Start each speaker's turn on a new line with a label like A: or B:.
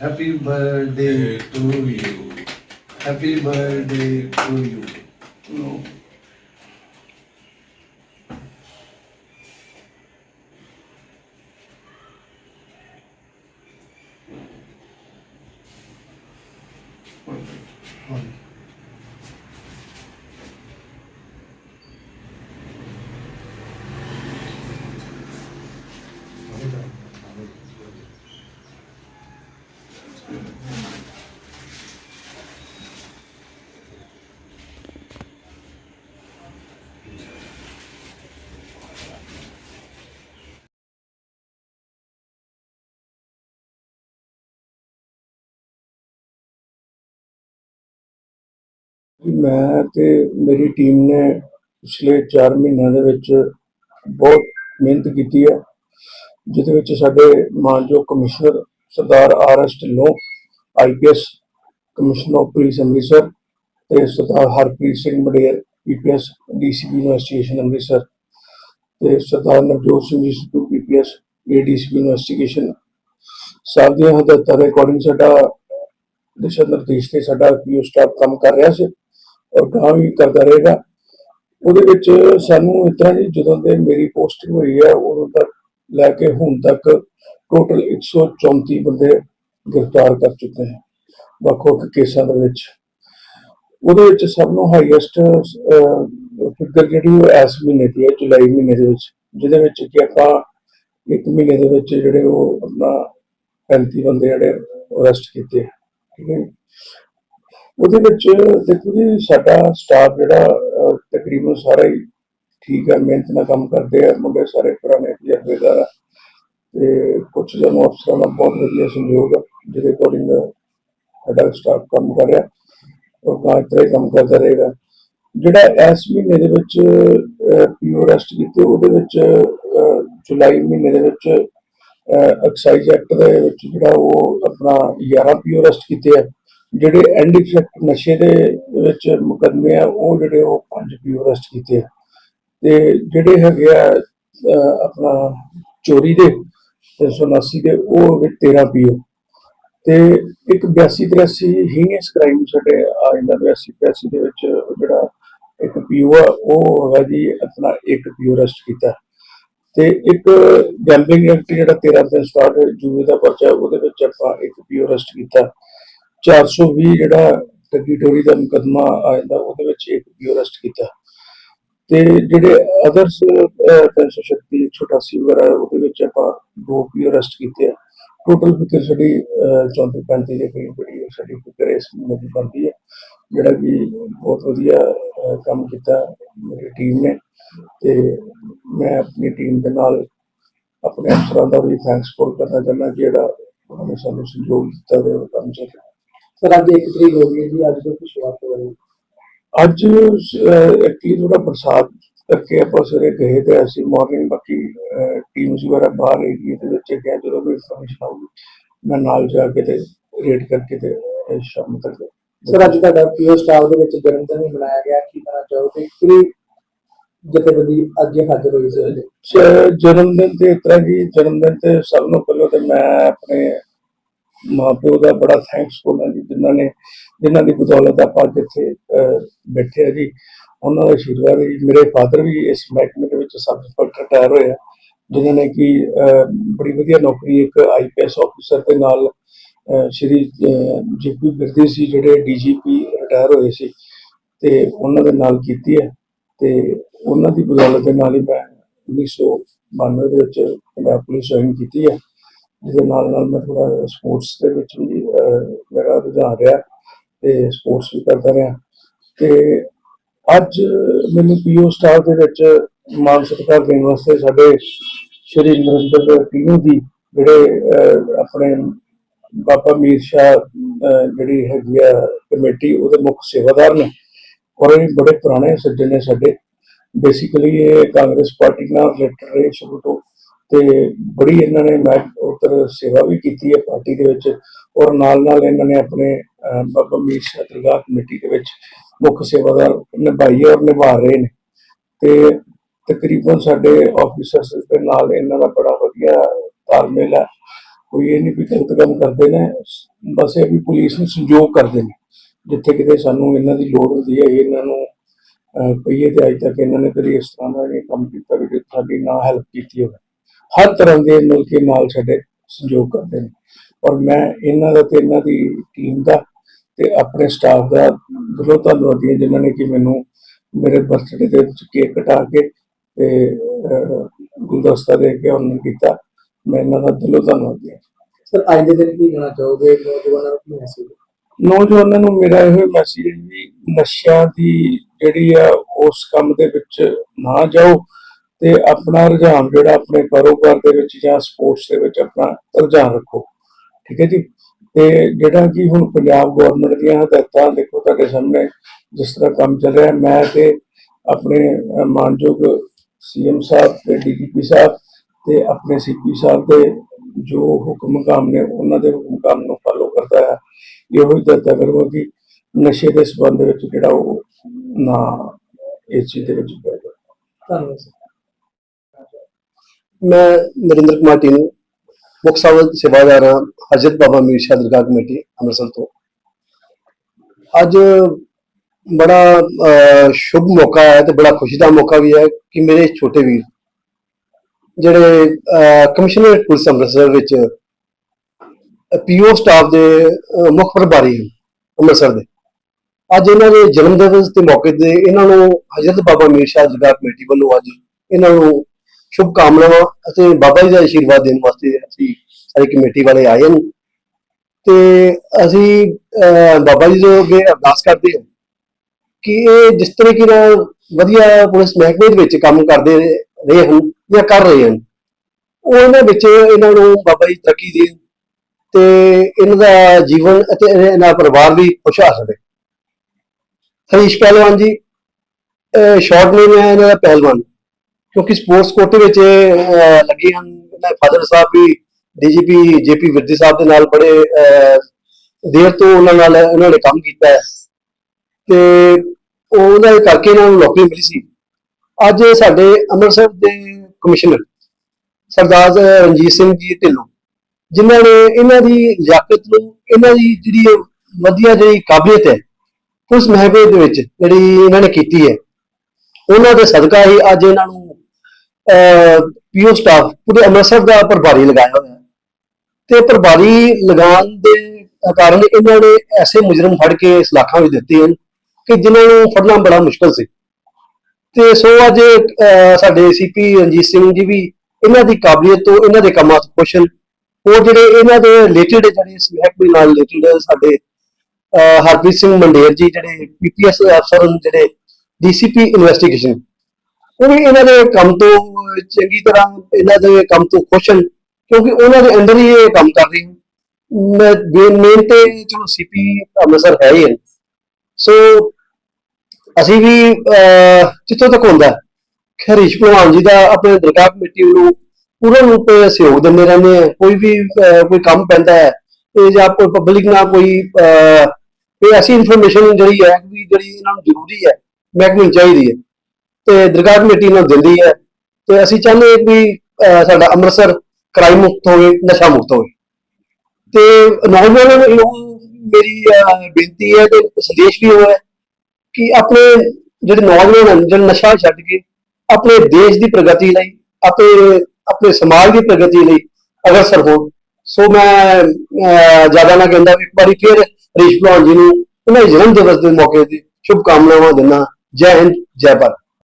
A: Happy birthday to you. Happy birthday to you. No.
B: ਮੈਂ ਤੇ ਮੇਰੀ ਟੀਮ ਨੇ ਪਿਛਲੇ 4 ਮਹੀਨਿਆਂ ਦੇ ਵਿੱਚ ਬਹੁਤ ਮਿਹਨਤ ਕੀਤੀ ਹੈ, ਜਿਹਦੇ ਵਿੱਚ ਸਾਡੇ ਮਾਨਯੋਗ commissioner Sardar R S Dhillon IPS commissioner of police Amritsar ਤੇ Sardar Harpreet Singh Mader PPS DCP investigation Amritsar ਤੇ Sardar Navjot Singh ji Sidhu PPS ADCP investigation. Sahib ਦੀਆਂ ਹਦਾਇਤਾਂ ਦੇ ਅਕੋਰਡਿੰਗ ਸਾਡਾ ਦਿਸ਼ਾ ਨਿਰਦੇਸ਼ ਤੇ ਸਾਡਾ ਪੀਓ ਸਟਾਫ ਕੰਮ ਕਰ ਰਿਹਾ ਸੀ। ਔਰ ਗਾਂ ਵੀ ਕਰਦਾ ਰਹੇਗਾ ਉਹਦੇ ਵਿੱਚ ਸਾਨੂੰ ਇਸ ਤਰ੍ਹਾਂ ਜੀ, ਜਦੋਂ ਦੇ ਮੇਰੀ ਪੋਸਟਿੰਗ ਹੋਈ ਹੈ, ਉਦੋਂ ਤੱਕ ਲੈ ਕੇ ਹੁਣ ਤੱਕ ਟੋਟਲ 134 ਬੰਦੇ ਗ੍ਰਿਫਤਾਰ ਕਰ ਚੁੱਕੇ ਹਨ ਵੱਖ ਵੱਖ ਕੇਸਾਂ ਦੇ ਵਿੱਚ ਉਹਦੇ ਵਿੱਚ ਸਭ ਨੂੰ ਹਾਈਐਸਟ ਫਿਗਰ ਜਿਹੜੀ ਉਹ ਇਸ ਮਹੀਨੇ ਦੀ ਹੈ, ਜੁਲਾਈ ਮਹੀਨੇ ਦੇ ਵਿੱਚ, ਜਿਹਦੇ ਵਿੱਚ ਕਿ ਆਪਾਂ ਇੱਕ ਮਹੀਨੇ ਦੇ ਵਿੱਚ ਜਿਹੜੇ ਉਹ ਆਪਣਾ 35 ਬੰਦੇ ਜਿਹੜੇ ਅਰੈਸਟ ਕੀਤੇ ਠੀਕ ਹੈ ਜੀ। ਉਹਦੇ ਵਿੱਚ ਦੇਖੋ ਜੀ, ਸਾਡਾ ਸਟਾਫ ਜਿਹੜਾ ਤਕਰੀਬਨ ਸਾਰਾ ਹੀ ਠੀਕ ਹੈ ਮਿਹਨਤ ਨਾਲ ਕੰਮ ਕਰਦੇ ਆ, ਮੁੰਡੇ ਸਾਰੇ ਪੁਰਾਣੇ ਤਜਰਬੇਦਾਰ ਆ। ਤੇ ਕੁਝ ਜਨ ਅਫਸਰਾਂ ਦਾ ਬਹੁਤ ਵਧੀਆ ਸਹਿਯੋਗ ਆ, ਜਿਹਦੇ ਅਕੋਰਡਿੰਗ ਸਾਡਾ ਸਟਾਫ ਕੰਮ ਕਰ ਰਿਹਾ। ਔਰ ਗਾਂ ਇਸ ਤਰ੍ਹਾਂ ਹੀ ਕੰਮ ਕਰਦਾ ਰਹੇਗਾ। ਜਿਹੜਾ ਇਸ ਮਹੀਨੇ ਦੇ ਵਿੱਚ ਪੀਓ ਰੈਸਟ ਕੀਤੇ, ਉਹਦੇ ਵਿੱਚ ਜੁਲਾਈ ਮਹੀਨੇ ਦੇ ਵਿੱਚ ਐਕਸਾਈਜ਼ ਐਕਟ ਦੇ ਵਿੱਚ ਜਿਹੜਾ ਉਹ ਆਪਣਾ 11 ਪੀਓ ਰੈਸਟ ਕੀਤੇ ਆ। ਜਿਹੜੇ ਐਂਡ ਇਫੈਕਟ ਨਸ਼ੇ ਦੇ ਵਿੱਚ ਮੁਕੱਦਮੇ ਆ ਉਹ ਜਿਹੜੇ ਉਹ ਪੰਜ ਪੀਓ ਅਰੈਸਟ ਕੀਤੇ ਆ। ਤੇ ਜਿਹੜੇ ਹੈਗੇ ਆ ਅਹ, ਆਪਣਾ ਚੋਰੀ ਦੇ 379 ਦੇ ਉਹ ਹੈਗੇ 13 ਪੀਓ ਤੇ ਇੱਕ 82 83 ਹੀਨਸ ਕ੍ਰਾਈਮ ਸਾਡੇ ਆ ਜਾਂਦਾ 82 83 ਦੇ ਵਿੱਚ ਜਿਹੜਾ ਇੱਕ ਪੀਓ ਆ ਉਹ ਹੈਗਾ ਜੀ ਆਪਣਾ ਇੱਕ ਪੀਓ ਅਰੈਸਟ ਕੀਤਾ। ਤੇ ਇੱਕ ਗੈਂਬਲਿੰਗ ਐਕਟ ਜਿਹੜਾ 13 ਤੋਂ ਸਟਾਰਟ ਜੂਏ ਦਾ ਪਰਚਾ ਉਹਦੇ ਵਿੱਚ ਆਪਾਂ ਇੱਕ ਪੀਓ ਅਰੈਸਟ ਕੀਤਾ। 420 ਜਿਹੜਾ ਟੱਗੀ ਟੋਰੀ ਦਾ ਮੁਕੱਦਮਾ ਆ ਜਾਂਦਾ, ਉਹਦੇ ਵਿੱਚ ਇੱਕ ਪੀਓ ਅਰੈਸਟ ਕੀਤਾ। ਤੇ ਜਿਹੜੇ ਅਦਰਸ 336 188 ਵਗੈਰਾ, ਉਹਦੇ ਵਿੱਚ ਆਪਾਂ ਦੋ ਪੀਓ ਅਰੈਸਟ ਕੀਤੇ ਆ। ਟੋਟਲ ਫਿਕਰ ਸਾਡੀ 34 35 ਦੇ ਕਰੀਬ ਬੜੀ ਸਾਡੀ ਫਿਕਰ ਇਸ ਮਹੀਨੇ ਦੀ ਬਣਦੀ ਹੈ ਜਿਹੜਾ ਕਿ ਬਹੁਤ ਵਧੀਆ ਕੰਮ ਕੀਤਾ ਮੇਰੀ ਟੀਮ ਨੇ। ਤੇ ਮੈਂ ਆਪਣੀ ਟੀਮ ਦੇ ਨਾਲ ਆਪਣੇ ਅਫਸਰਾਂ ਦਾ ਵੀ ਥੈਂਕਸ ਫੁੱਲ ਕਰਨਾ ਚਾਹੁੰਦਾ ਜਿਹੜਾ ਉਹਨਾਂ ਨੇ ਸਾਨੂੰ ਸਹਿਯੋਗ ਦਿੱਤਾ ਤੇ ਉਹ ਕੰਮ ਚੱਲ ਰਿਹਾ
C: ਸਰ ਅੱਜ ਇੱਕ ਤਰੀਕ ਹੋ ਗਈ ਹੈ ਜੀ ਅੱਜ ਤੋਂ ਕੀ ਸ਼ੁਰੂਆਤ ਹੋ ਰਹੀ ਹੈ?
B: ਅੱਜ ਐਕਚੁਅਲੀ ਥੋੜਾ ਬਰਸਾਤ ਕਰਕੇ ਆਪਾਂ ਸਵੇਰੇ ਗਏ ਤੇ ਅਸੀਂ ਮਾਰਨਿੰਗ ਬਾਕੀ ਟੀਮਸ ਵਗੈਰਾ ਬਾਹਰ ਏਰੀਏ ਦੇ ਵਿੱਚ ਗਏ ਜਦੋਂ ਵੀ ਇਨਫੋਰਮੇਸ਼ਨ ਆਊਗੀ ਮੈਂ ਨਾਲ ਜਾ ਕੇ ਤੇ ਰੇਡ ਕਰਕੇ ਤੇ ਸ਼ਾਮ ਤੱਕ
C: ਸਰ ਅੱਜ ਤੁਹਾਡਾ ਪੀਓ ਸਟਾਫ ਦੇ ਵਿੱਚ ਜਨਮ ਦਿਨ ਵੀ ਮਨਾਇਆ ਗਿਆ ਕੀ ਕਹਿਣਾ ਚਾਹੋਗੇ? ਕਿਹੜੀ ਜਥੇਬੰਦੀ ਅੱਜ ਹਾਜ਼ਰ ਹੋਈ ਸੀ?
B: ਜਨਮ ਦਿਨ ਤੇ ਇਸ ਤਰ੍ਹਾਂ ਜੀ ਜਨਮ ਦਿਨ ਤੇ ਸਭ ਨੂੰ ਪਹਿਲਾਂ ਤੇ ਮੈਂ ਆਪਣੇ ਮਾਪਿਓ ਦਾ ਬੜਾ ਥੈਂਕਸਫੁਲ ਹਾਂ ਜਿਨ੍ਹਾਂ ਨੇ ਜਿਨ੍ਹਾਂ ਦੀ ਬਦੌਲਤ ਆਪਾਂ ਅੱਜ ਇੱਥੇ ਬੈਠੇ ਆ ਜੀ। ਉਹਨਾਂ ਦਾ ਆਸ਼ੀਰਵਾਦ ਹੈ ਮੇਰੇ ਫਾਦਰ ਵੀ ਇਸ ਮਹਿਕਮੇ ਦੇ ਵਿੱਚ ਸਬ ਇੰਸਪੈਕਟਰ ਰਿਟਾਇਰ ਹੋਏ ਆ ਜਿਨ੍ਹਾਂ ਨੇ ਕਿ ਬੜੀ ਵਧੀਆ ਨੌਕਰੀ ਇੱਕ ਆਈਪੀਐਸ ਆਫੀਸਰ ਦੇ ਨਾਲ ਅਹ, ਸ਼੍ਰੀ ਜੀਪੀ ਬਿਰਦੀ ਸੀ ਜਿਹੜੇ ਡੀਜੀਪੀ ਰਿਟਾਇਰ ਹੋਏ ਸੀ ਤੇ ਉਹਨਾਂ ਦੇ ਨਾਲ ਕੀਤੀ ਹੈ। ਤੇ ਉਹਨਾਂ ਦੀ ਬਦੌਲਤ ਦੇ ਨਾਲ ਹੀ ਮੈਂ 1992 ਦੇ ਵਿੱਚ ਪੰਜਾਬ ਪੁਲਿਸ ਜੁਆਇਨ ਕੀਤੀ ਹੈ। ਜਿਹਦੇ ਨਾਲ ਨਾਲ ਮੈਂ ਥੋੜਾ ਸਪੋਰਟਸ ਦੇ ਵਿੱਚ ਵੀ ਮੇਰਾ ਰੁਝਾਨ ਰਿਹਾ ਤੇ ਸਪੋਰਟਸ ਵੀ ਕਰਦਾ ਰਿਹਾ। ਤੇ ਅੱਜ ਮੈਨੂੰ ਪੀਓ ਸਟਾਫ ਦੇ ਵਿੱਚ ਮਾਨ ਸਤਿਕਾਰ ਦੇਣ ਵਾਸਤੇ ਸਾਡੇ ਸ਼੍ਰੀ ਨਰਿੰਦਰ ਟੀਨੂ ਦੀ ਜਿਹੜੇ ਆਪਣੇ ਬਾਬਾ ਮੀਰ ਸ਼ਾਹ ਜਿਹੜੀ ਹੈਗੀ ਆ ਕਮੇਟੀ, ਉਹਦੇ ਮੁੱਖ ਸੇਵਾਦਾਰ ਨੇ। ਔਰ ਇਹ ਬੜੇ ਪੁਰਾਣੇ ਸੱਜਣ ਨੇ ਸਾਡੇ। ਬੇਸਿਕਲੀ ਇਹ ਕਾਂਗਰਸ ਪਾਰਟੀ ਨਾਲ ਰਿਲੇਟਡ ਰਹੇ ਸ਼ੁਰੂ ਤੋਂ। ਤੇ ਬੜੀ ਇਹਨਾਂ ਨੇ ਮੈਂ ਉਧਰ ਸੇਵਾ ਵੀ ਕੀਤੀ ਹੈ ਪਾਰਟੀ ਦੇ ਵਿੱਚ ਔਰ ਨਾਲ ਨਾਲ ਇਹਨਾਂ ਨੇ ਆਪਣੇ ਬਾਬਾ ਮੀਰ ਸ਼ਾਹ ਦਰਗਾਹ ਕਮੇਟੀ ਦੇ ਵਿੱਚ ਮੁੱਖ ਸੇਵਾਦਾਰ ਨਿਭਾਈ ਔਰ ਨਿਭਾ ਰਹੇ ਨੇ। ਤੇ ਤਕਰੀਬਨ ਸਾਡੇ ਆਫੀਸਰਸ ਦੇ ਨਾਲ ਇਹਨਾਂ ਦਾ ਬੜਾ ਵਧੀਆ ਤਾਲਮੇਲ ਹੈ। ਕੋਈ ਇਹ ਨਹੀਂ ਵੀ ਗਲਤ ਕੰਮ ਕਰਦੇ ਨੇ, ਬਸ ਇਹ ਵੀ ਪੁਲਿਸ ਨੂੰ ਸੰਯੋਗ ਕਰਦੇ ਨੇ। ਜਿੱਥੇ ਕਿਤੇ ਸਾਨੂੰ ਇਹਨਾਂ ਦੀ ਲੋੜ ਹੁੰਦੀ ਹੈ ਇਹਨਾਂ ਨੂੰ ਕਹੀਏ ਤੇ ਅੱਜ ਤੱਕ ਇਹਨਾਂ ਨੇ ਕਦੀ ਇਸ ਤਰ੍ਹਾਂ ਦਾ ਨਹੀਂ ਕੰਮ ਕੀਤਾ ਵੀ ਜੋ ਸਾਡੀ ਨਾ ਹੈਲਪ ਕੀਤੀ ਹੋਵੇ। ਹਰ ਤਰ੍ਹਾਂ ਦੇ ਮਿਲ ਕੇ ਨਾਲ ਸਾਡੇ ਸੰਯੋਗ ਕਰਦੇ ਨੇ। ਔਰ ਮੈਂ ਇਹਨਾਂ ਦਾ ਤੇ ਇਹਨਾਂ ਦੀ ਟੀਮ ਦਾ ਤੇ ਆਪਣੇ ਸਟਾਫ ਦਾ ਦਿਲੋਂ ਧੰਨਵਾਦੀ ਹਾਂ ਜਿਨ੍ਹਾਂ ਨੇ ਕਿ ਮੈਨੂੰ ਮੇਰੇ ਬਰਥਡੇ ਦੇ ਵਿੱਚ ਕੇਕ ਕਟਾ ਕੇ ਤੇ ਗੁਲਦਸਤਾ ਦੇ ਕੇ ਉਹਨਾਂ ਕੀਤਾ। ਮੈਂ ਇਹਨਾਂ ਦਾ ਦਿਲੋਂ ਧੰਨਵਾਦੀ ਹਾਂ।
C: ਸਰ ਅੱਜ ਦੇ ਦਿਨ ਕੀ ਕਹਿਣਾ ਚਾਹੋਗੇ? ਨੌਜਵਾਨਾਂ ਨੂੰ ਕੀ ਮੈਸੇਜ
B: ਨੌਜਵਾਨਾਂ ਨੂੰ ਮੇਰਾ ਇਹ ਮੈਸੇਜ ਵੀ ਨਸ਼ਿਆਂ ਦੀ ਜਿਹੜੀ ਆ ਉਸ ਕੰਮ ਦੇ ਵਿੱਚ ਨਾ ਜਾਓ। ਤੇ ਆਪਣਾ ਰੁਝਾਨ ਜਿਹੜਾ ਆਪਣੇ ਕਾਰੋਬਾਰ ਦੇ ਵਿੱਚ ਜਾਂ ਸਪੋਰਟਸ ਦੇ ਵਿੱਚ ਆਪਣਾ ਰੁਝਾਨ ਰੱਖੋ। ਠੀਕ ਹੈ ਜੀ? ਤੇ ਜਿਹੜਾ ਕਿ ਹੁਣ ਪੰਜਾਬ ਗਵਰਨਮੈਂਟ ਦੀਆਂ ਹਦਾਇਤਾਂ ਦੇਖੋ ਤੁਹਾਡੇ ਸਾਹਮਣੇ ਜਿਸ ਤਰ੍ਹਾਂ ਕੰਮ ਚੱਲ ਰਿਹਾ ਮੈਂ ਤੇ ਆਪਣੇ ਅਹ, ਮਾਨਯੋਗ ਸੀਐਮ ਸਾਹਿਬ ਤੇ ਡੀਜੀਪੀ ਸਾਹਿਬ ਤੇ ਆਪਣੇ ਸੀਪੀ ਸਾਹਿਬ ਦੇ ਜੋ ਹੁਕਮ ਕਾਮ ਨੇ ਉਹਨਾਂ ਦੇ ਹੁਕਮ ਕਾਮ ਨੂੰ ਫਾਲੋ ਕਰਦਾ ਹੈ ਇਹੋ ਹੀ ਦਰਤਾ ਕਰੋ ਕਿ ਨਸ਼ੇ ਦੇ ਸੰਬੰਧ ਵਿੱਚ ਜਿਹੜਾ ਉਹ ਨਾ ਇਸ ਚੀਜ਼ ਦੇ ਵਿੱਚ ਪੈ ਜਾਵੇ
C: ਧੰਨਵਾਦ
D: ਮੈਂ ਨਰਿੰਦਰ ਕੁਮਾਰ ਟੀਨੂ ਮੁੱਖ ਸੇਵਾ ਸੇਵਾਦਾਰ ਹਾਂ ਹਜ਼ਰਤ ਬਾਬਾ ਮੀਰ ਸ਼ਾਹ ਦਰਗਾਹ ਕਮੇਟੀ ਅੰਮ੍ਰਿਤਸਰ ਤੋਂ। ਅੱਜ ਬੜਾ ਸ਼ੁਭ ਮੌਕਾ ਹੈ ਤੇ ਬੜਾ ਖੁਸ਼ੀ ਦਾ ਮੌਕਾ ਵੀ ਹੈ ਕਿ ਮੇਰੇ ਛੋਟੇ ਵੀਰ ਜਿਹੜੇ ਅਹ, ਕਮਿਸ਼ਨਰ ਪੁਲਿਸ ਅੰਮ੍ਰਿਤਸਰ ਵਿੱਚ ਪੀਓ ਸਟਾਫ ਦੇ ਮੁੱਖ ਪ੍ਰਭਾਰੀ ਹਨ ਅੰਮ੍ਰਿਤਸਰ ਦੇ। ਅੱਜ ਇਹਨਾਂ ਦੇ ਜਨਮ ਦਿਵਸ ਦੇ ਮੌਕੇ ਤੇ ਇਹਨਾਂ ਨੂੰ ਹਜ਼ਰਤ ਬਾਬਾ ਮੀਰ ਸ਼ਾਹ ਦਰਗਾਹ ਕਮੇਟੀ ਵੱਲੋਂ ਅੱਜ ਇਹਨਾਂ ਨੂੰ ਸ਼ੁਭ ਕਾਮਨਾਵਾਂ ਅਤੇ ਬਾਬਾ ਜੀ ਦਾ ਆਸ਼ੀਰਵਾਦ ਦੇਣ ਵਾਸਤੇ ਅਸੀਂ ਸਾਰੀ ਕਮੇਟੀ ਵਾਲੇ ਆਏ ਹਨ ਤੇ ਅਸੀਂ ਬਾਬਾ ਜੀ ਦੇ ਅੱਗੇ ਅਰਦਾਸ ਕਰਦੇ ਹਾਂ ਕਿ ਇਹ ਜਿਸ ਤਰ੍ਹਾਂ ਨਾਲ ਵਧੀਆ ਪੁਲਿਸ ਮਹਿਕਮੇ ਦੇ ਵਿੱਚ ਕੰਮ ਕਰਦੇ ਰਹੇ ਹਨ ਜਾਂ ਕਰ ਰਹੇ ਹਨ, ਉਹ ਇਹਨਾਂ ਵਿੱਚ ਇਹਨਾਂ ਨੂੰ ਬਾਬਾ ਜੀ ਤਰੱਕੀ ਦੇਣ ਤੇ ਇਹਨਾਂ ਦਾ ਜੀਵਨ ਅਤੇ ਇਹਨਾਂ ਦਾ ਪਰਿਵਾਰ ਵੀ ਖੁਸ਼ਹਾਲ ਰਹੇ ਹਰੀਸ਼ ਪਹਿਲਵਾਨ ਜੀ ਸ਼ਾਰਟ ਨੇਮ ਹੈ ਇਹਨਾਂ ਦਾ ਪਹਿਲਵਾਨ। ਕਿਉਂਕਿ ਸਪੋਰਟਸ ਕੋਟੇ ਵਿੱਚ ਅਹ, ਲੱਗੇ ਹਨ। ਇਹਨਾਂ ਫਾਦਰ ਸਾਹਿਬ ਵੀ ਡੀਜੀਪੀ ਜੇਪੀ ਵਿਰਦੀ ਸਾਹਿਬ ਦੇ ਨਾਲ ਬੜੇ ਅਹ, ਦੇਰ ਤੋਂ ਉਹਨਾਂ ਨਾਲ ਉਹਨਾਂ ਨੇ ਕੰਮ ਕੀਤਾ ਹੈ। ਤੇ ਉਹਦਾ ਕਰਕੇ ਇਹਨਾਂ ਨੂੰ ਨੌਕਰੀ ਮਿਲੀ ਸੀ। ਅੱਜ ਸਾਡੇ ਅੰਮ੍ਰਿਤਸਰ ਦੇ ਕਮਿਸ਼ਨਰ ਸਰਦਾਰ ਰਣਜੀਤ ਸਿੰਘ ਜੀ ਢਿੱਲੋਂ ਜਿਨ੍ਹਾਂ ਨੇ ਇਹਨਾਂ ਦੀ ਲਿਆਕਤ ਨੂੰ ਇਹਨਾਂ ਦੀ ਜਿਹੜੀ ਇਹ ਵਧੀਆ ਜਿਹੜੀ ਕਾਬਲੀਅਤ ਹੈ ਉਸ ਮਹਿਕਮੇ ਦੇ ਵਿੱਚ ਜਿਹੜੀ ਇਹਨਾਂ ਨੇ ਕੀਤੀ ਹੈ ਉਹਨਾਂ ਦੇ ਸਦਕਾ ਹੀ ਅੱਜ ਇਹਨਾਂ ਨੂੰ ਪੀਓ ਸਟਾਫ ਪੂਰੇ ਅੰਮ੍ਰਿਤਸਰ ਦਾ ਪ੍ਰਭਾਰੀ ਲਗਾਇਆ ਹੋਇਆ। ਹੈ ਤੇ ਪ੍ਰਭਾਰੀ ਲਗਾਉਣ ਦੇ ਕਾਰਨ ਇਹਨਾਂ ਨੇ ਐਸੇ ਮੁਜਰਮ ਫੜ ਕੇ ਸਲਾਖਾਂ ਵਿੱਚ ਦਿੱਤੇ ਹਨ ਕਿ ਜਿਨ੍ਹਾਂ ਨੂੰ ਫੜਨਾ ਬੜਾ ਮੁਸ਼ਕਲ ਸੀ। ਤੇ ਸੋ ਅੱਜ ਅਹ, ਸਾਡੇ ਸੀਪੀ ਰਣਜੀਤ ਸਿੰਘ ਜੀ ਵੀ ਇਹਨਾਂ ਦੀ ਕਾਬਲੀਅਤ ਤੋਂ ਇਹਨਾਂ ਦੇ ਕੰਮਾਂ ਤੋਂ ਖੁਸ਼ ਹਨ। ਉਹ ਜਿਹੜੇ ਇਹਨਾਂ ਦੇ ਰਿਲੇਟਡ ਜਿਹੜੇ ਇਸ ਮਹਿਕਮੇ ਨਾਲ ਰਿਲੇਟਡ ਸਾਡੇ ਹਰਪ੍ਰੀਤ ਸਿੰਘ ਮੰਡੇਰ ਜੀ ਜਿਹੜੇ ਪੀਪੀਐਸ ਅਫਸਰ ਹਨ ਜਿਹੜੇ ਡੀਸੀਪੀ ਇਨਵੈਸਟੀਗੇਸ਼ਨ ਉਹ ਵੀ ਇਹਨਾਂ ਦੇ ਕੰਮ ਤੋਂ ਚੰਗੀ ਤਰ੍ਹਾਂ ਇਹਨਾਂ ਦੇ ਕੰਮ ਤੋਂ ਖੁਸ਼ ਹਨ ਕਿਉਂਕਿ ਉਹਨਾਂ ਦੇ ਅੰਦਰ ਹੀ ਇਹ ਕੰਮ ਕਰ ਰਹੇ ਹਨ। ਮੈਂ ਮੇਨ ਤੇ ਚਲੋ ਸੀਪੀ ਅੰਮ੍ਰਿਤਸਰ ਹੈ ਹੀ ਹੈ। ਸੋ ਅਸੀਂ ਵੀ ਜਿੱਥੋਂ ਤੱਕ ਹੁੰਦਾ ਹੈ, ਹਰੀਸ਼ ਭਲਵਾਨ ਜੀ ਦਾ ਆਪਣੇ ਦਰਗਾਹ ਕਮੇਟੀ ਨੂੰ ਪੂਰਨ ਰੂਪ ਸਹਿਯੋਗ ਦਿੰਦੇ ਰਹਿੰਦੇ ਆ। ਕੋਈ ਵੀ ਕੋਈ ਕੰਮ ਪੈਂਦਾ ਹੈ ਤੇ ਜਾਂ ਕੋਈ ਪਬਲਿਕ ਨਾਲ ਕੋਈ ਅਹ, ਐਸੀ ਇਨਫੋਰਮੇਸ਼ਨ ਜਿਹੜੀ ਹੈ ਵੀ ਜਿਹੜੀ ਇਹਨਾਂ ਨੂੰ ਜ਼ਰੂਰੀ ਹੈ ਮਹਿਕਮੇ ਨੂੰ ਚਾਹੀਦੀ ਹੈ। ਤੇ ਦਰਗਾਹ ਕਮੇਟੀ ਨੂੰ ਦਿੰਦੀ ਹੈ ਤੇ ਅਸੀਂ ਚਾਹੁੰਦੇ ਹਾਂ ਕਿ ਅਹ, ਸਾਡਾ ਅੰਮ੍ਰਿਤਸਰ ਕ੍ਰਾਈਮ ਮੁਕਤ ਹੋਵੇ ਨਸ਼ਾ ਮੁਕਤ ਹੋਵੇ। ਤੇ ਨੌਜਵਾਨਾਂ ਨੂੰ ਮੇਰੀ ਅਹ, ਬੇਨਤੀ ਹੈ ਤੇ ਸੰਦੇਸ਼ ਵੀ ਉਹ ਹੈ ਕਿ ਆਪਣੇ ਜਿਹੜੇ ਨੌਜਵਾਨ ਹਨ ਜਿਹੜੇ ਨਸ਼ਾ ਛੱਡ ਕੇ ਆਪਣੇ ਦੇਸ਼ ਦੀ ਪ੍ਰਗਤੀ ਲਈ ਆਪਣੇ ਆਪਣੇ ਸਮਾਜ ਦੀ ਪ੍ਰਗਤੀ ਲਈ ਅਗਰਸਰ ਹੋਣ। ਸੋ ਮੈਂ ਜ਼ਿਆਦਾ ਨਾ ਕਹਿੰਦਾ ਇੱਕ ਵਾਰੀ ਫਿਰ ਹਰੀਸ਼ ਭਲਵਾਨ ਜੀ ਨੂੰ ਉਹਨਾਂ ਦੇ ਜਨਮ ਦਿਵਸ ਦੇ ਮੌਕੇ ਤੇ ਸ਼ੁਭ ਕਾਮਨਾਵਾਂ ਦਿੰਦਾ ਜੈ ਹਿੰਦ ਜੈ ਭਾਰਤ।